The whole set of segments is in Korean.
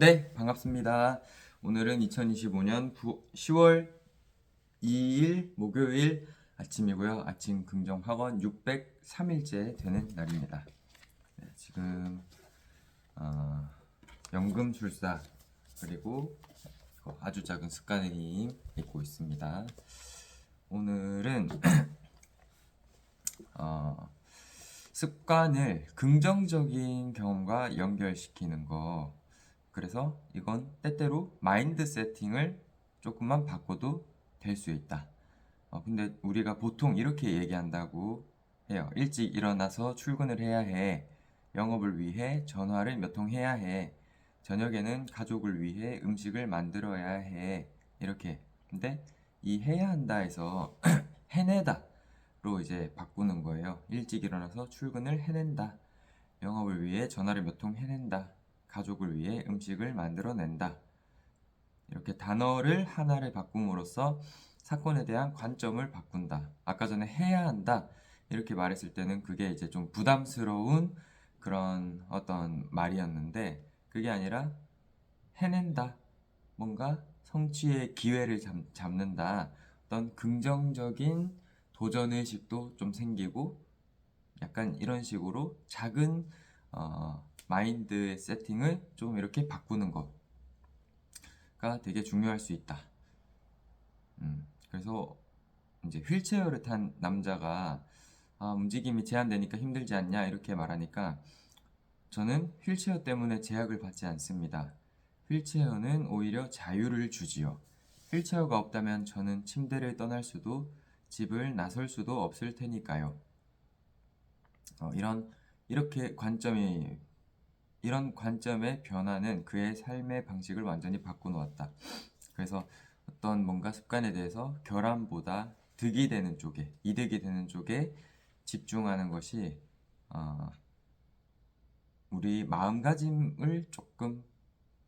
네, 반갑습니다. 오늘은 2025년 9, 10월 2일 목요일 아침이고요. 아침 긍정 학원 603일째 되는 날입니다. 네, 지금 어, 연금술사 그리고 이거 아주 작은 습관의 힘 읽고 있습니다. 오늘은 어, 습관을 긍정적인 경험과 연결시키는 거. 그래서 이건 때때로 마인드 세팅을 조금만 바꿔도 될 수 있다. 어, 근데 우리가 보통 이렇게 얘기한다고 해요. 일찍 일어나서 출근을 해야 해. 영업을 위해 전화를 몇 통 해야 해. 저녁에는 가족을 위해 음식을 만들어야 해. 이렇게. 근데 이 해야 한다에서 해내다로 이제 바꾸는 거예요. 일찍 일어나서 출근을 해낸다. 영업을 위해 전화를 몇 통 해낸다. 가족을 위해 음식을 만들어낸다. 이렇게 단어를 하나를 바꿈으로써 사건에 대한 관점을 바꾼다. 아까 전에 해야 한다. 이렇게 말했을 때는 그게 이제 좀 부담스러운 그런 어떤 말이었는데 그게 아니라 해낸다. 뭔가 성취의 기회를 잡, 잡는다. 어떤 긍정적인 도전의식도 좀 생기고 약간 이런 식으로 작은 어, 마인드 세팅을 좀 이렇게 바꾸는 것가 되게 중요할 수 있다. 음, 그래서 이제 휠체어를 탄 남자가 아, 움직임이 제한되니까 힘들지 않냐 이렇게 말하니까 저는 휠체어 때문에 제약을 받지 않습니다. 휠체어는 오히려 자유를 주지요. 휠체어가 없다면 저는 침대를 떠날 수도 집을 나설 수도 없을 테니까요. 어, 이런 이렇게 관점이 이런 관점의 변화는 그의 삶의 방식을 완전히 바꿔놓았다. 그래서 어떤 뭔가 습관에 대해서 결함보다 득이 되는 쪽에 이득이 되는 쪽에 집중하는 것이 어, 우리 마음가짐을 조금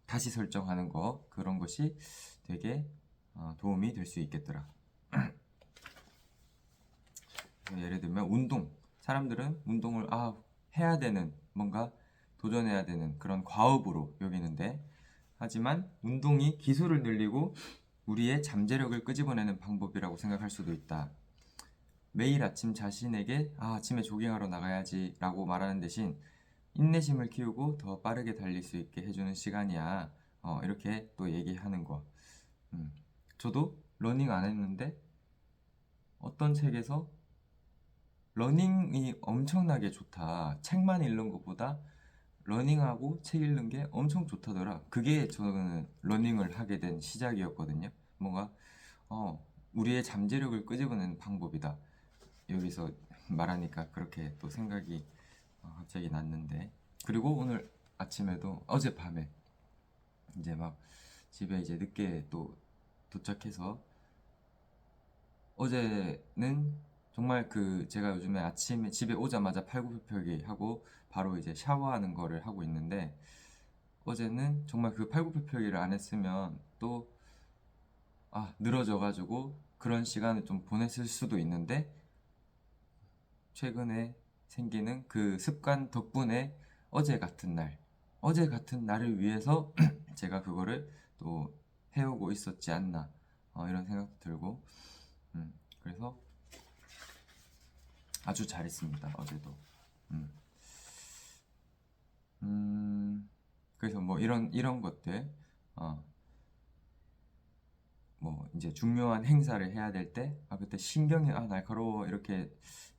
다시 설정하는 거 그런 것이 되게 어, 도움이 될 수 있겠더라. 예를 들면 운동 사람들은 운동을 아 해야 되는 뭔가 도전해야 되는 그런 과업으로 여기는데 하지만 운동이 기술을 늘리고 우리의 잠재력을 끄집어내는 방법이라고 생각할 수도 있다. 매일 아침 자신에게 아, 아침에 조깅하러 나가야지 라고 말하는 대신 인내심을 키우고 더 빠르게 달릴 수 있게 해주는 시간이야. 어, 이렇게 또 얘기하는 거. 음, 저도 러닝 안 했는데 어떤 책에서 러닝이 엄청나게 좋다. 책만 읽는 것보다 러닝하고 책 읽는 게 엄청 좋다더라. 그게 저는 러닝을 하게 된 시작이었거든요. 뭔가 어, 우리의 잠재력을 끄집어내는 방법이다. 여기서 말하니까 그렇게 또 생각이 어, 갑자기 났는데 그리고 오늘 아침에도 어젯밤에 이제 막 집에 이제 늦게 또 도착해서 어제는 정말 그 제가 요즘에 아침에 집에 오자마자 팔굽혀펴기 하고 바로 이제 샤워하는 거를 하고 있는데 어제는 정말 그 팔굽혀펴기를 안 했으면 또 아, 늘어져 가지고 그런 시간을 좀 보냈을 수도 있는데 최근에 생기는 그 습관 덕분에 어제 같은 날, 어제 같은 날을 위해서 제가 그거를 또 해오고 있었지 않나 어, 이런 생각도 들고 음, 그래서 아주 잘했습니다 어제도. 음. 음, 그래서 뭐 이런 이런 것들 어, 뭐 이제 중요한 행사를 해야 될 때 아 그때 신경이 아 날카로워 이렇게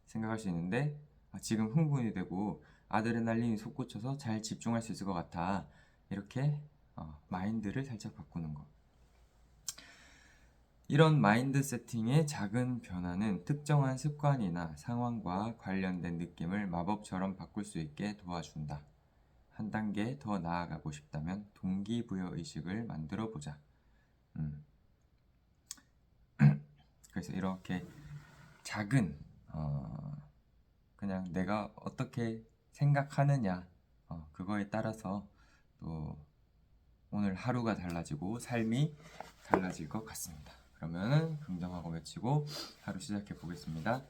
생각할 수 있는데 아, 지금 흥분이 되고 아드레날린이 솟구쳐서 잘 집중할 수 있을 것 같아. 이렇게 어, 마인드를 살짝 바꾸는 거 이런 마인드 세팅의 작은 변화는 특정한 습관이나 상황과 관련된 느낌을 마법처럼 바꿀 수 있게 도와준다. 한 단계 더 나아가고 싶다면 동기부여 의식을 만들어 보자. 음. 그래서 이렇게 작은 어, 그냥 내가 어떻게 생각하느냐 어, 그거에 따라서 또 오늘 하루가 달라지고 삶이 달라질 것 같습니다. 그러면은 긍정하고 외치고 하루 시작해 보겠습니다.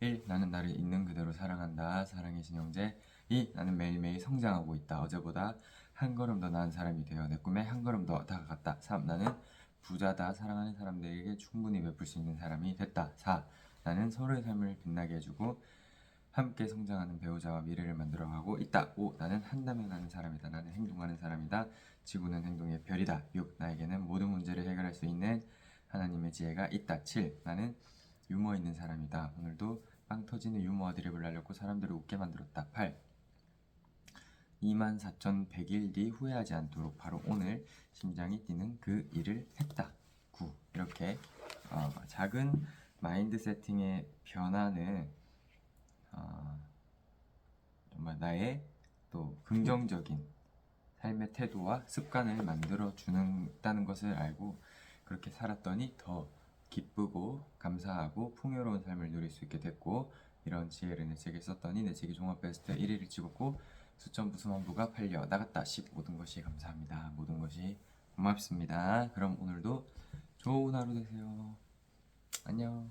1. 나는 나를 있는 그대로 사랑한다. 사랑의 신영재. 2. 나는 매일매일 성장하고 있다. 어제보다 한 걸음 더 나은 사람이 되어 내 꿈에 한 걸음 더 다가갔다. 3. 나는 부자다. 사랑하는 사람들에게 충분히 베풀 수 있는 사람이 됐다. 4. 나는 서로의 삶을 빛나게 해주고 함께 성장하는 배우자와 미래를 만들어가고 있다. 5. 나는 한다면 하는 사람이다. 나는 행동하는 사람이다. 지구는 행동의 별이다. 6. 나에게는 모든 문제를 해결할 수 있는 하나님의 지혜가 있다. 7. 나는 유머 있는 사람이다. 오늘도 빵 터지는 유머와 드립을 날렸고 사람들을 웃게 만들었다. 8. 24,100일 뒤 후회하지 않도록 바로 오늘 심장이 뛰는 그 일을 했다. 9. 이렇게 어, 작은 마인드 세팅의 변화는 어, 정말 나의 또 긍정적인 삶의 태도와 습관을 만들어 주는다는 것을 알고 그렇게 살았더니 더 기쁘고 감사하고 풍요로운 삶을 누릴 수 있게 됐고 이런 지혜를 내 책에 썼더니 내 책이 종합 베스트 1위를 찍었고 수천 부 수만부가 팔려 나갔다. 10 모든 것이 감사합니다. 모든 것이 고맙습니다. 그럼 오늘도 좋은 하루 되세요. 안녕